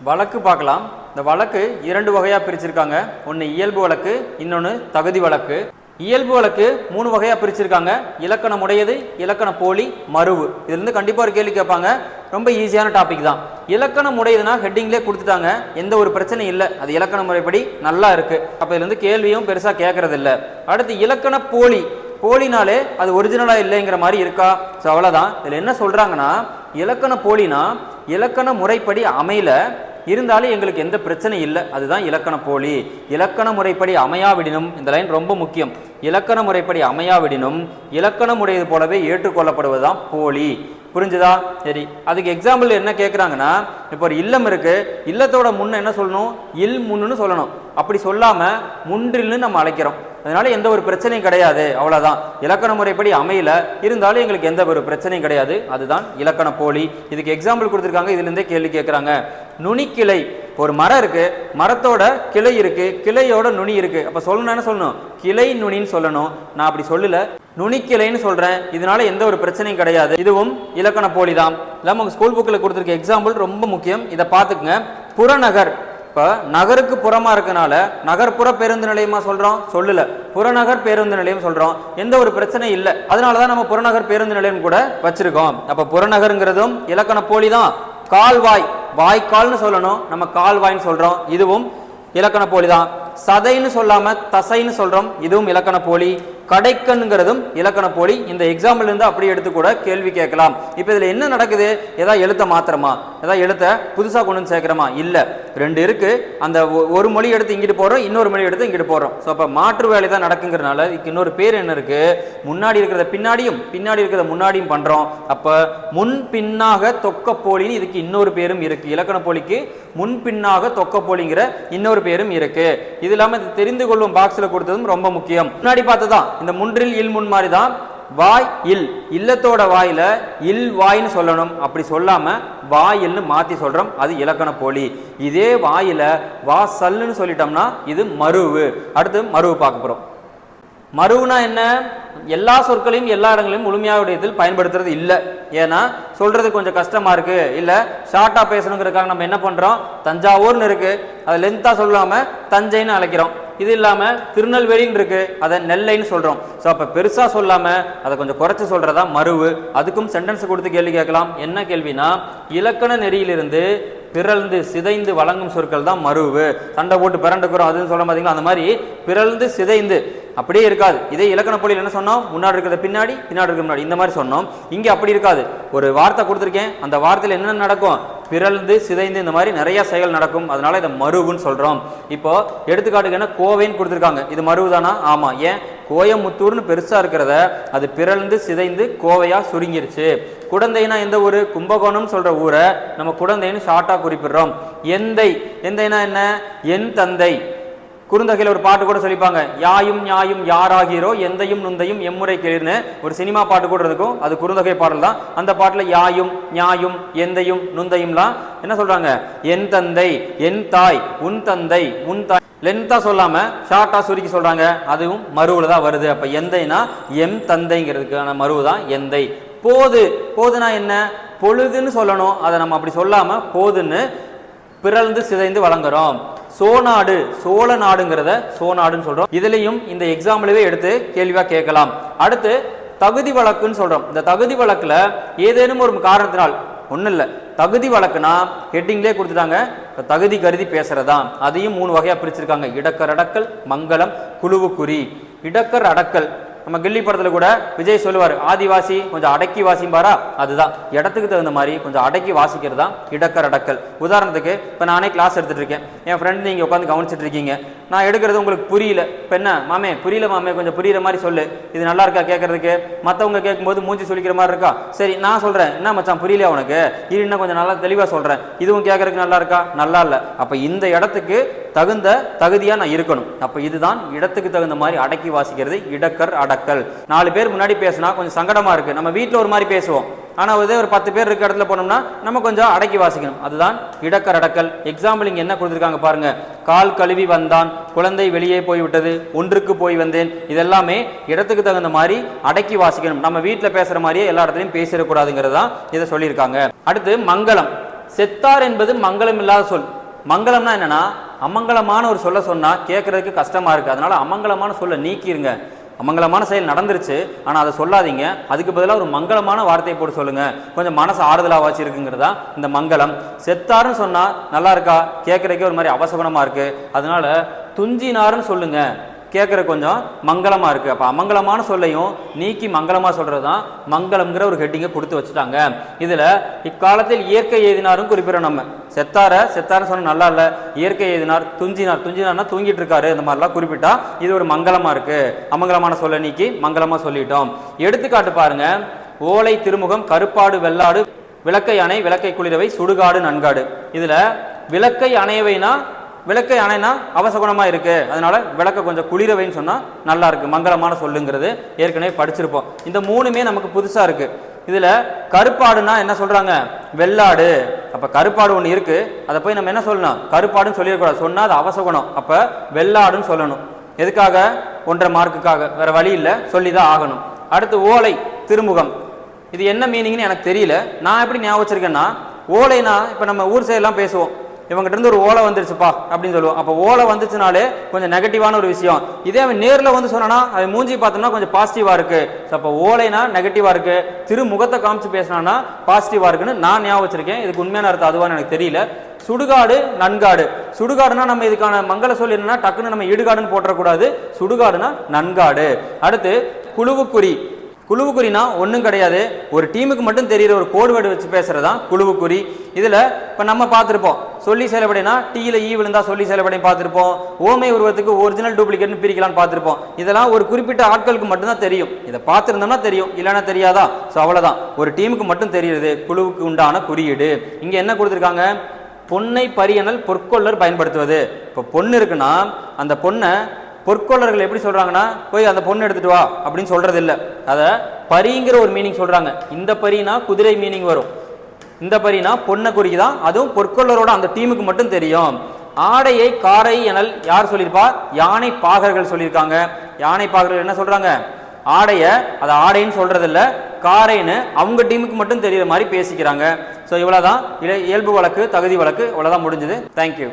வழக்கு பார்க்கலாம். இந்த வழக்கு இரண்டு வகையாக பிரிச்சிருக்காங்க. ஒன்று இயல்பு வழக்கு இன்னொன்று தகுதி வழக்கு. இயல்பு வழக்கு மூணு வகையாக பிரிச்சிருக்காங்க. இலக்கணம் உடையது இலக்கண போலி மருவு இதுலேருந்து கண்டிப்பாக ஒரு கேள்வி கேட்பாங்க. ரொம்ப ஈஸியான டாபிக் தான். இலக்கணம் உடையதுன்னா ஹெட்டிங்லேயே கொடுத்துட்டாங்க. எந்த ஒரு பிரச்சனையும் இல்லை. அது இலக்கண முறைப்படி நல்லா இருக்கு. அப்போ இதுலேருந்து கேள்வியும் பெருசாக கேட்கறது இல்லை அடுத்து இலக்கண போலி. போலினாலே அது ஒரிஜினலாக இல்லைங்கிற மாதிரி இருக்கா? ஸோ அவ்வளோதான் இதில் என்ன சொல்கிறாங்கன்னா இலக்கண போலினா இலக்கண முறைப்படி அமையல. இருந்தாலும் எங்களுக்கு எந்த பிரச்சனையும் இல்லை. அதுதான் இலக்கண போலி. இலக்கண முறைப்படி அமையாவிடினும் இந்த லைன் ரொம்ப முக்கியம். இலக்கண முறைப்படி அமையாவிடினும் இலக்கண முறையது போலவே ஏற்றுக்கொள்ளப்படுவதுதான் போலி. புரிஞ்சுதா? சரி. அதுக்கு எக்ஸாம்பிள் என்ன கேட்குறாங்கன்னா இப்போ ஒரு இல்லம் இருக்குது இல்லத்தோட முன்ன என்ன சொல்லணும்? இல் முன்னுன்னு சொல்லணும். அப்படி சொல்லாமல் முன்றில்னு நம்ம அழைக்கிறோம். அதனால எந்த ஒரு பிரச்சனையும் கிடையாது. அவ்வளோதான் இலக்கண முறைப்படி அமையல. இருந்தாலும் எங்களுக்கு எந்த ஒரு பிரச்சனையும் கிடையாது. அதுதான் இலக்கண போலி. இதுக்கு எக்ஸாம்பிள் கொடுத்துருக்காங்க. இதுல இருந்தே கேள்வி கேட்குறாங்க நுனிக்கிளை. ஒரு மரம் இருக்கு. மரத்தோட கிளை இருக்கு. கிளையோட நுனி இருக்கு. அப்ப சொல்லணும் என்ன சொல்லணும்? கிளை நுனின்னு சொல்லணும். நான் அப்படி சொல்லல. நுனிக்கிளைன்னு சொல்றேன். இதனால எந்த ஒரு பிரச்சனையும் கிடையாது. இதுவும் இலக்கண போலி தான் இல்லாம உங்க ஸ்கூல் புக்கில் கொடுத்துருக்க எக்ஸாம்பிள் ரொம்ப முக்கியம். இதை பார்த்துக்குங்க. புறநகர். இப்போ நகருக்கு புறமாக இருக்கனால நகர்ப்புற பேருந்து நிலையமாக சொல்கிறோம் சொல்லல. புறநகர் பேருந்து நிலையம் சொல்கிறோம் எந்த ஒரு பிரச்சனையும் இல்லை. அதனால தான் நம்ம புறநகர் பேருந்து நிலையம் கூட வச்சுருக்கோம். அப்போ புறநகருங்கிறதும் இலக்கண போலி தான். கால்வாய் வாய்க்கால்னு சொல்லணும். நம்ம கால்வாய்ன்னு சொல்கிறோம் இதுவும் இலக்கண போலி தான். சதைன்னு சொல்லாமல் தசைன்னு சொல்கிறோம் இதுவும் இலக்கண போலி. கடைக்கண்ங்கிறதும் இலக்கண போலி. இந்த எக்ஸாம்பிள் இருந்து அப்படியே எடுத்து கூட கேள்வி கேட்கலாம். இப்போ இதில் என்ன நடக்குது? ஏதாவது எழுத்த மாத்திரமா ஏதாவது எழுத்த புதுசாக கொண்டு வந்து சேர்க்குறமா? இல்லை. ரெண்டு இருக்கு. அந்த ஒ- ஒரு மொழி எடுத்து இங்கிட்டு போகிறோம் இன்னொரு மொழி எடுத்து இங்கிட்டு போகிறோம் ஸோ அப்போ மாற்று வேலை தான் நடக்குங்கிறனால இதுக்கு இன்னொரு பேர் என்ன இருக்கு? முன்னாடி இருக்கிறத பின்னாடியும் பின்னாடி இருக்கிறத முன்னாடியும் பண்ணுறோம் அப்போ முன் பின்னாக தொக்க போலின்னு இதுக்கு இன்னொரு பேரும் இருக்கு. இலக்கண போலிக்கு முன் பின்னாக தொக்க போலிங்கிற இன்னொரு பேரும் இருக்கு. இது இல்லாமல் இது தெரிந்து கொள்ளும் பாக்ஸில் கொடுத்ததும் ரொம்ப முக்கியம். முன்னாடி பார்த்ததான் இந்த முன்றில் இல் முன் மாதிரி தான் வாய் இல் இல்லத்தோட வாயில இல் வாய்ன்னு சொல்லணும். அப்படி சொல்லாம வாயில்னு மாத்தி சொல்றோம் அது இலக்கண போலி. இதே வாயில வா சல்லுன்னு சொல்லிட்டோம்னா இது மருவு. அடுத்து மருவு பார்க்க போறோம். மருவுனா என்ன? எல்லா சொற்களையும் எல்லா இடங்களையும் முழுமையாக இதில் பயன்படுத்துறது இல்லை. ஏன்னா சொல்றது கொஞ்சம் கஷ்டமா இருக்கு. இல்லை ஷார்ட்டாக பேசணுங்கிறதுக்காக நம்ம என்ன பண்றோம்? தஞ்சாவூர்னு இருக்கு. அதை லென்த்தாக சொல்லாம தஞ்சைன்னு அழைக்கிறோம். இது இல்லாம திருநெல்வேலின்னு இருக்கு. அதை நெல்லைன்னு சொல்றோம். ஸோ அப்ப பெருசா சொல்லாம அதை கொஞ்சம் குறைச்சு சொல்றதா மருவு. அதுக்கும் சென்டென்ஸ் கொடுத்து கேள்வி கேட்கலாம். என்ன கேள்வினா இலக்கண நெறியிலிருந்து பிறழ்ந்து சிதைந்து வழங்கும் சொற்கள் தான் மருவு. சண்டை போட்டு பிறண்டுக்கிறோம் அதுன்னு சொல்ல பார்த்தீங்களா அந்த மாதிரி பிறழ்ந்து சிதைந்து அப்படியே இருக்காது. இதே இலக்கண பொழியில் என்ன சொன்னோம்? முன்னாடி இருக்கிறத பின்னாடி பின்னாடி இருக்கிற முன்னாடி. இந்த மாதிரி சொன்னோம். இங்கே அப்படி இருக்காது. ஒரு வார்த்தை கொடுத்துருக்கேன். அந்த வார்த்தையில் என்ன நடக்கும்? பிறழ்ந்து சிதைந்து இந்த மாதிரி நிறைய செயல் நடக்கும். அதனால இதை மருவுன்னு சொல்கிறோம் இப்போ எடுத்துக்காட்டுக்கு என்ன? கோவைன்னு கொடுத்துருக்காங்க. இது மருவு தானா? ஆமாம் ஏன்? கோயமுத்தூர்னு பெருசாக இருக்கிறத அது பிறழ்ந்து சிதைந்து கோவையாக சுருங்கிருச்சு. குடந்தைனா எந்த ஊர்? கும்பகோணம்னு சொல்கிற ஊரை நம்ம குடந்தைன்னு ஷார்ட்டாக குறிப்பிடுறோம். எந்தை. எந்தைனா என்ன? என் தந்தை. குறுந்தகையில் ஒரு பாட்டு கூட சொல்லிப்பாங்க. யாயும் ஞாயும் யாராகிறோ எந்தையும் நுந்தையும் எம்முறை கிளிர்னு ஒரு சினிமா பாட்டு கூட இருக்கும். அது குறுந்தகை பாடல் தான். அந்த பாட்டில் யாயும் ஞாயும் எந்தையும் நுந்தையும்லாம் என்ன சொல்றாங்க? என் தந்தை என் தாய் உன் தந்தை உன் தாய் லென்த்தா சொல்லாம ஷார்ட்டா சுருக்கி சொல்றாங்க. அதுவும் மருவில் தான் வருது. அப்ப எந்தைனா எம் தந்தைங்கிறதுக்கான மருவு தான் எந்தை. போது. போதுனா என்ன? பொழுதுன்னு சொல்லணும். அதை நம்ம அப்படி சொல்லாம போதுன்னு பிறழ்ந்து சிதைந்து வழங்குறோம். சோநாடு சோழ நாடுங்கிறத சோநாடுன்னு சொல்றோம். இதுலயும் இந்த எக்ஸாம்பிளவே எடுத்து கேள்வியா கேட்கலாம். அடுத்து தகுதி வழக்குன்னு சொல்றோம். இந்த தகுதி வழக்குல ஏதேனும் ஒரு காரணத்தினால் ஒன்றும் இல்லை. தகுதி வழக்குனா ஹெட்டிங்லேயே கொடுத்துட்டாங்க. தகுதி கருதி பேசுறதா? அதையும் மூணு வகையாக பிரிச்சிருக்காங்க. இடக்கர் அடக்கல் மங்களம் குழுவுக்குறி. இடக்கர் அடக்கல் நம்ம கில்லி படத்துல கூட விஜய் சொல்லுவார் ஆதிவாசி கொஞ்சம் அடக்கி வாசிம்பாரா? அதுதான். இடத்துக்கு தகுந்த மாதிரி கொஞ்சம் அடக்கி வாசிக்கிறது தான் இடக்கர் அடக்கல். உதாரணத்துக்கு இப்போ நானே கிளாஸ் எடுத்துட்டு இருக்கேன் என் ஃப்ரெண்ட் நீங்கள் உட்காந்து கவனிச்சிட்டு இருக்கீங்க நான் எடுக்கிறது உங்களுக்கு புரியல. இப்போ என்ன? மாமே புரியல மாமே கொஞ்சம் புரியுற மாதிரி சொல்லு. இது நல்லா இருக்கா கேட்கறதுக்கு மற்றவங்க கேட்கும்போது மூஞ்சி சொல்லிக்கிற மாதிரி இருக்கா? சரி நான் சொல்கிறேன் என்ன மச்சான் புரியலையா உனக்கு? இது இன்னும் கொஞ்சம் நல்லா தெளிவாக சொல்கிறேன் இதுவும் கேட்கறதுக்கு நல்லா இருக்கா? நல்லா இல்லை. அப்போ இந்த இடத்துக்கு தகுந்த தகுதியாக நான் இருக்கணும். அப்போ இதுதான் இடத்துக்கு தகுந்த மாதிரி அடக்கி வாசிக்கிறது இடக்கர் அடக்கல். நாலு பேர் முன்னாடி பேசினா கொஞ்சம் சங்கடமாக இருக்குது நம்ம வீட்டில் ஒரு மாதிரி பேசுவோம். ஆனால் இதே ஒரு பத்து பேர் இருக்க இடத்துல போனோம்னா நம்ம கொஞ்சம் அடக்கி வாசிக்கணும். அதுதான் இடக்கர் அடக்கல். எக்ஸாம்பிள் இங்கே என்ன கொடுத்துருக்காங்க பாருங்க. கால் கழுவி வந்தான் குழந்தை வெளியே போய் விட்டது ஒன்றுக்கு போய் வந்தேன். இதெல்லாமே இடத்துக்கு தகுந்த மாதிரி அடக்கி வாசிக்கணும். நம்ம வீட்டில் பேசுகிற மாதிரியே எல்லா இடத்துலையும் பேசிடக்கூடாதுங்கிறது தான் இதை சொல்லியிருக்காங்க. அடுத்து மங்களம். செத்தார் என்பது மங்களம் இல்லாத சொல். மங்களம்னா என்னன்னா அமங்கலமான ஒரு சொல்ல சொன்னால் கேட்குறதுக்கு கஷ்டமாக இருக்குது அதனால் அமங்கலமான சொல்ல நீக்கிருங்க. அமங்கலமான செயல் நடந்துருச்சு. ஆனால் அதை சொல்லாதீங்க. அதுக்கு பதிலாக ஒரு மங்களமான வார்த்தையை போட்டு சொல்லுங்கள் கொஞ்சம் மனசு ஆறுதலாவாச்சு இருக்குங்கிறதா இந்த மங்களம். செத்தாருன்னு சொன்னால் நல்லா இருக்கா? கேட்கறதுக்கே ஒரு மாதிரி அவசகுணமாக இருக்குது அதனால துஞ்சினாருன்னு சொல்லுங்கள் கேட்குற கொஞ்சம் மங்களமாக இருக்குது அப்போ அமங்கலமான சொல்லையும் நீக்கி மங்களமாக சொல்கிறது தான் மங்களம்ங்கிற ஒரு ஹெட்டிங்கை கொடுத்து வச்சுட்டாங்க. இதில் இக்காலத்தில் இயற்கை எழுதினாரும் குறிப்பிடறோம் நம்ம. செத்தார செத்தார சொன்ன நல்லா இல்லை. இயற்கை எழுதினார் துஞ்சினார் துஞ்சினார்னா தூங்கிட்டு இருக்காரு. இந்த மாதிரிலாம் குறிப்பிட்டா இது ஒரு மங்களமாக இருக்குது அமங்கலமான சொல்லை நீக்கி மங்களமாக சொல்லிட்டோம். எடுத்துக்காட்டு பாருங்க. ஓலை திருமுகம் கருப்பாடு வெள்ளாடு விளக்கை அணை விளக்கை குளிரவை சுடுகாடு நன்காடு. இதில் விளக்கை அணையவைனா விளக்கை அணைனா அவசகுணமாக இருக்குது அதனால் விளக்க கொஞ்சம் குளிரவைன்னு சொன்னால் நல்லா இருக்கு. மங்களமான சொல்லுங்கிறது ஏற்கனவே படிச்சிருப்போம். இந்த மூணுமே நமக்கு புதுசாக இருக்குது இதில் கருப்பாடுனா என்ன சொல்கிறாங்க வெள்ளாடு. அப்போ கருப்பாடு ஒன்று இருக்குது அதை போய் நம்ம என்ன சொல்லணும்? கருப்பாடுன்னு சொல்லிடக்கூடாது. சொன்னால் அது அவசகுணம். அப்போ வெள்ளாடுன்னு சொல்லணும். எதுக்காக? ஒன்றரை மார்க்குக்காக. வேறு வழி இல்லை. சொல்லி தான் ஆகணும். அடுத்து ஓலை திருமுகம். இது என்ன மீனிங்னு எனக்கு தெரியல. நான் எப்படி ஞாபகம் வச்சுருக்கேன்னா ஓலைனா இப்போ நம்ம ஊர் சைடெல்லாம் பேசுவோம். இவங்ககிட்ட இருந்து ஒரு ஓலை வந்துருச்சுப்பா அப்படின்னு சொல்லுவோம். அப்போ ஓலை வந்துச்சுனாலே கொஞ்சம் நெகட்டிவான ஒரு விஷயம். இதே அவன் நேரில் வந்து சொன்னானா அவன் மூஞ்சி பார்த்தோம்னா கொஞ்சம் பாசிட்டிவாக இருக்கு. ஸோ அப்போ ஓலைனா நெகட்டிவாக இருக்கு. திரு முகத்தை காமிச்சு பேசினானா பாசிட்டிவாக இருக்குன்னு நான் ஞாபகம் வச்சிருக்கேன். இதுக்கு உண்மையான அர்த்தம் அதுவான்னு எனக்கு தெரியல. சுடுகாடு நன்காடு. சுடுகாடுனா நம்ம இதுக்கான மங்கள சொல் என்னன்னா டக்குன்னு நம்ம இடுகாடுன்னு போட்டுறக்கூடாது. சுடுகாடுனா நன்காடு. அடுத்து குழுவுக்குறி. குழுவுக்குறினா ஒன்றும் கிடையாது. ஒரு டீமுக்கு மட்டும் தெரியுற ஒரு கோடு வேர்டு வச்சு பேசுகிறது தான் குழுவுக்குறி. இதில் இப்போ நம்ம பார்த்துருப்போம். சொல்லி செயல்படைனா டீயில் ஈ e விழுந்தா சொல்லி செயல்படையும் பார்த்துருப்போம். ஓமை உருவத்துக்கு ஒரிஜினல் டூப்ளிகேட்னு பிரிக்கலாம்னு பார்த்துருப்போம். இதெல்லாம் ஒரு குறிப்பிட்ட ஆட்களுக்கு மட்டும்தான் தெரியும். இதை பார்த்துருந்தோம்னா தெரியும். இல்லைன்னா தெரியாதா? ஸோ அவ்வளோதான் ஒரு டீமுக்கு மட்டும் தெரியுது குழுவுக்கு உண்டான குறியீடு. இங்கே என்ன கொடுத்துருக்காங்க? பொன்னை பரியனல் பொற்கொள்ளர் பயன்படுத்துவது. இப்போ பொண்ணு இருக்குன்னா அந்த பொண்ணை பொற்கொள்ளர்கள் எப்படி சொல்கிறாங்கன்னா போய் அந்த பொண்ணு எடுத்துட்டு வா அப்படின்னு சொல்கிறது இல்லை அதை பரிங்கிற ஒரு மீனிங் சொல்கிறாங்க இந்த பரினா குதிரை மீனிங் வரும். இந்த பரினா பொண்ணை குறிக்குதான் அதுவும் பொற்கொள்ளரோட அந்த டீமுக்கு மட்டும் தெரியும். ஆடையை காரை எனல் யார் சொல்லியிருப்பா? யானை பாகர்கள் சொல்லியிருக்காங்க. யானை பாகர்கள் என்ன சொல்கிறாங்க ஆடைய அதை ஆடைன்னு சொல்கிறதில்ல காரைன்னு அவங்க டீமுக்கு மட்டும் தெரிகிற மாதிரி பேசிக்கிறாங்க. ஸோ இவ்வளோதான் இல- இயல்பு வழக்கு தகுதி வழக்கு இவ்வளோதான் முடிஞ்சது. தேங்க்யூ